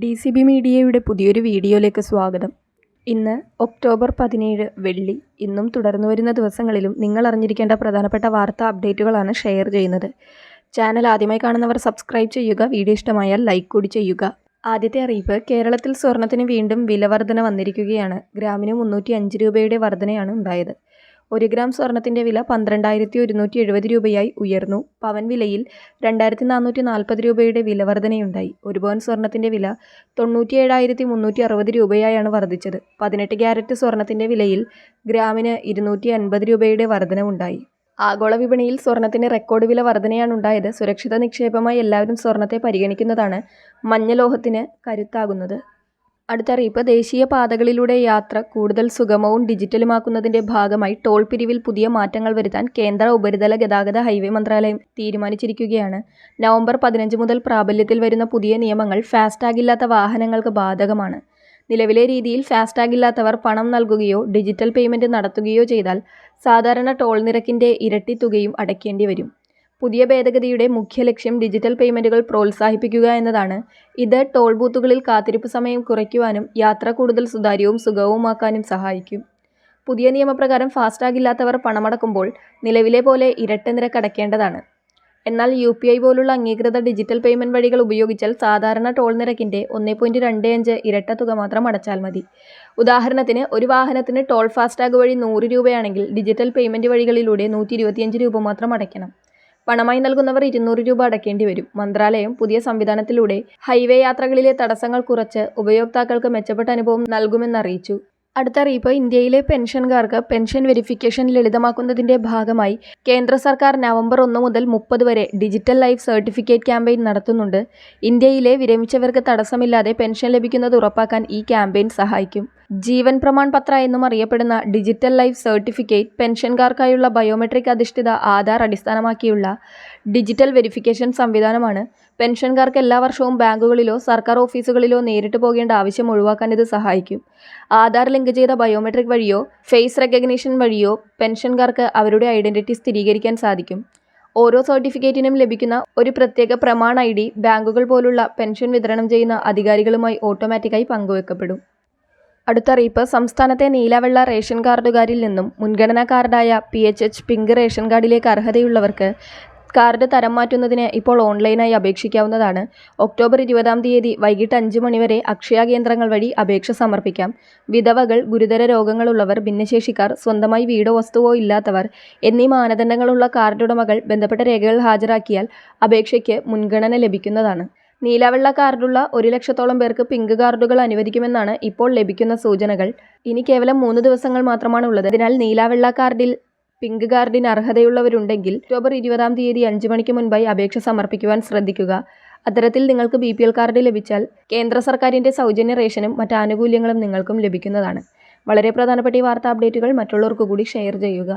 D C B മീഡിയയുടെ പുതിയൊരു വീഡിയോയിലേക്ക് സ്വാഗതം. ഇന്ന് ഒക്ടോബർ പതിനേഴ് വെള്ളി. ഇന്നും തുടർന്നു വരുന്ന ദിവസങ്ങളിലും നിങ്ങൾ അറിഞ്ഞിരിക്കേണ്ട പ്രധാനപ്പെട്ട വാർത്താ അപ്ഡേറ്റുകളാണ് ഷെയർ ചെയ്യുന്നത്. ചാനൽ ആദ്യമായി കാണുന്നവർ സബ്സ്ക്രൈബ് ചെയ്യുക വീഡിയോ ഇഷ്ടമായാൽ ലൈക്ക് കൂടി ചെയ്യുക. ആദ്യത്തെ അറിയിപ്പ് കേരളത്തിൽ സ്വർണത്തിന് വീണ്ടും വിലവർധന വന്നിരിക്കുകയാണ്. ഗ്രാമിന് മുന്നൂറ്റി അഞ്ച് രൂപയുടെ വർധനയാണ് ഉണ്ടായത്. ഒരു ഗ്രാം സ്വർണത്തിന്റെ വില പന്ത്രണ്ടായിരത്തി ഒരുന്നൂറ്റി എഴുപത് രൂപയായി ഉയർന്നു. പവൻ വിലയിൽ രണ്ടായിരത്തി നാനൂറ്റി നാൽപ്പത് രൂപയുടെ വില വർധനയുണ്ടായി. ഒരു പവൻ സ്വർണത്തിന്റെ വില തൊണ്ണൂറ്റി ഏഴായിരത്തി മുന്നൂറ്റി അറുപത് രൂപയായാണ് വർദ്ധിച്ചത്. പതിനെട്ട് ക്യാരറ്റ് സ്വർണത്തിന്റെ വിലയിൽ ഗ്രാമിന് ഇരുന്നൂറ്റി അൻപത് രൂപയുടെ വർധനവുണ്ടായി. ആഗോള വിപണിയിൽ സ്വർണത്തിന് റെക്കോർഡ് വില വർധനയാണ് ഉണ്ടായത് സുരക്ഷിത നിക്ഷേപമായി എല്ലാവരും സ്വർണത്തെ പരിഗണിക്കുന്നതാണ് മഞ്ഞലോഹത്തിന് കരുത്താകുന്നത്. അടുത്ത അറിയിപ്പ് ദേശീയ പാതകളിലൂടെ യാത്ര കൂടുതൽ സുഗമവും ഡിജിറ്റലുമാക്കുന്നതിന്റെ ഭാഗമായി ടോൾ പിരിവിൽ പുതിയ മാറ്റങ്ങൾ വരുത്താൻ കേന്ദ്ര ഉപരിതല ഗതാഗത ഹൈവേ മന്ത്രാലയം തീരുമാനിച്ചിരിക്കുകയാണ്. നവംബർ പതിനഞ്ച് മുതൽ പ്രാബല്യത്തിൽ വരുന്ന പുതിയ നിയമങ്ങൾ ഫാസ്ടാഗ് ഇല്ലാത്ത വാഹനങ്ങൾക്ക് ബാധകമാണ്. നിലവിലെ രീതിയിൽ ഫാസ്ടാഗ് ഇല്ലാത്തവർ പണം നൽകുകയോ ഡിജിറ്റൽ പേയ്മെന്റ് നടത്തുകയോ ചെയ്താൽ സാധാരണ ടോൾ നിരക്കിന്റെ ഇരട്ടി തുകയും അടയ്ക്കേണ്ടി വരും. പുതിയ ഭേദഗതിയുടെ മുഖ്യ ലക്ഷ്യം ഡിജിറ്റൽ പേയ്മെന്റുകൾ പ്രോത്സാഹിപ്പിക്കുക എന്നതാണ്. ഇത് ടോൾ ബൂത്തുകളിൽ കാത്തിരിപ്പ് സമയം കുറയ്ക്കുവാനും യാത്ര കൂടുതൽ സുതാര്യവും സുഗമവുമാക്കാനും സഹായിക്കും. പുതിയ നിയമപ്രകാരം ഫാസ്ടാഗ് ഇല്ലാത്തവർ പണമടക്കുമ്പോൾ നിലവിലെ പോലെ ഇരട്ട നിരക്ക് അടയ്ക്കേണ്ടതാണ് എന്നാൽ യു പി ഐ പോലുള്ള അംഗീകൃത ഡിജിറ്റൽ പേയ്മെന്റ് വഴികൾ ഉപയോഗിച്ചാൽ സാധാരണ ടോൾ നിരക്കിന്റെ ഒന്നേ പോയിന്റ് രണ്ട് അഞ്ച് ഇരട്ട തുക മാത്രം അടച്ചാൽ മതി. ഉദാഹരണത്തിന് ഒരു വാഹനത്തിന് ടോൾ ഫാസ്ടാഗ് വഴി നൂറ് രൂപയാണെങ്കിൽ ഡിജിറ്റൽ പേയ്മെന്റ് വഴികളിലൂടെ നൂറ്റി ഇരുപത്തിയഞ്ച് രൂപ മാത്രം അടയ്ക്കണം. പണമായി നൽകുന്നവർ ഇരുന്നൂറ് രൂപ അടയ്ക്കേണ്ടി വരും. മന്ത്രാലയം പുതിയ സംവിധാനത്തിലൂടെ ഹൈവേ യാത്രകളിലെ തടസ്സങ്ങൾ കുറച്ച് ഉപയോക്താക്കൾക്ക് മെച്ചപ്പെട്ട അനുഭവം നൽകുമെന്നറിയിച്ചു അടുത്ത അറിയിപ്പ് ഇന്ത്യയിലെ പെൻഷൻകാർക്ക് പെൻഷൻ വെരിഫിക്കേഷൻ ലളിതമാക്കുന്നതിന്റെ ഭാഗമായി കേന്ദ്ര സർക്കാർ നവംബർ ഒന്ന് മുതൽ മുപ്പത് വരെ ഡിജിറ്റൽ ലൈഫ് സർട്ടിഫിക്കറ്റ് ക്യാമ്പയിൻ നടത്തുന്നുണ്ട്. ഇന്ത്യയിലെ വിരമിച്ചവർക്ക് തടസ്സമില്ലാതെ പെൻഷൻ ലഭിക്കുന്നത് ഉറപ്പാക്കാൻ ഈ ക്യാമ്പയിൻ സഹായിക്കും. ജീവൻ പ്രമാൺ പത്ര എന്നും അറിയപ്പെടുന്ന ഡിജിറ്റൽ ലൈഫ് സർട്ടിഫിക്കറ്റ് പെൻഷൻകാർക്കായുള്ള ബയോമെട്രിക് അധിഷ്ഠിത ആധാർ അടിസ്ഥാനമാക്കിയുള്ള ഡിജിറ്റൽ വെരിഫിക്കേഷൻ സംവിധാനമാണ് പെൻഷൻകാർക്ക് എല്ലാ വർഷവും ബാങ്കുകളിലോ സർക്കാർ ഓഫീസുകളിലോ നേരിട്ട് പോകേണ്ട ആവശ്യം ഒഴിവാക്കാൻ ഇത് സഹായിക്കും. ആധാർ ലിങ്ക് ചെയ്ത ബയോമെട്രിക് വഴിയോ ഫേസ് റെക്കഗ്നീഷൻ വഴിയോ പെൻഷൻകാർക്ക് അവരുടെ ഐഡന്റിറ്റി സ്ഥിരീകരിക്കാൻ സാധിക്കും. ഓരോ സർട്ടിഫിക്കറ്റിനും ലഭിക്കുന്ന ഒരു പ്രത്യേക പ്രമാണ ഐ ഡി ബാങ്കുകൾ പോലുള്ള പെൻഷൻ വിതരണം ചെയ്യുന്ന അധികാരികളുമായി ഓട്ടോമാറ്റിക്കായി പങ്കുവെക്കപ്പെടും. അടുത്തറിയിപ്പ് സംസ്ഥാനത്തെ നീലവെള്ള റേഷൻ കാർഡുകാരിൽ നിന്നും മുൻഗണനാ കാർഡായ P H H pink ration കാർഡിലേക്ക് അർഹതയുള്ളവർക്ക് കാർഡ് തരം മാറ്റുന്നതിന് ഇപ്പോൾ ഓൺലൈനായി അപേക്ഷിക്കാവുന്നതാണ്. ഒക്ടോബർ ഇരുപതാം തീയതി വൈകിട്ട് അഞ്ച് മണിവരെ അക്ഷയ കേന്ദ്രങ്ങൾ വഴി അപേക്ഷ സമർപ്പിക്കാം. വിധവകൾ ഗുരുതര രോഗങ്ങളുള്ളവർ ഭിന്നശേഷിക്കാർ സ്വന്തമായി വീടോ വസ്തുവോ ഇല്ലാത്തവർ എന്നീ മാനദണ്ഡങ്ങളുള്ള കാർഡുടമകൾ ബന്ധപ്പെട്ട രേഖകൾ ഹാജരാക്കിയാൽ അപേക്ഷയ്ക്ക് മുൻഗണന ലഭിക്കുന്നതാണ്. നീലവെള്ള കാർഡുള്ള ഒരു ലക്ഷത്തോളം പേർക്ക് പിങ്ക് കാർഡുകൾ അനുവദിക്കുമെന്നാണ് ഇപ്പോൾ ലഭിക്കുന്ന സൂചനകൾ. ഇനി കേവലം മൂന്ന് ദിവസങ്ങൾ മാത്രമാണ് ഉള്ളത് അതിനാൽ നീലവെള്ള കാർഡിൽ പിങ്ക് കാർഡിന് അർഹതയുള്ളവരുണ്ടെങ്കിൽ ഒക്ടോബർ ഇരുപതാം തീയതി അഞ്ച് മണിക്ക് മുൻപായി അപേക്ഷ സമർപ്പിക്കുവാൻ ശ്രദ്ധിക്കുക. അത്തരത്തിൽ നിങ്ങൾക്ക് ബി പി എൽ കാർഡ് ലഭിച്ചാൽ കേന്ദ്ര സർക്കാരിന്റെ സൗജന്യ റേഷനും മറ്റ് ആനുകൂല്യങ്ങളും നിങ്ങൾക്കും ലഭിക്കുന്നതാണ്. വളരെ പ്രധാനപ്പെട്ട ഈ വാർത്താ അപ്ഡേറ്റുകൾ മറ്റുള്ളവർക്ക് കൂടി ഷെയർ ചെയ്യുക.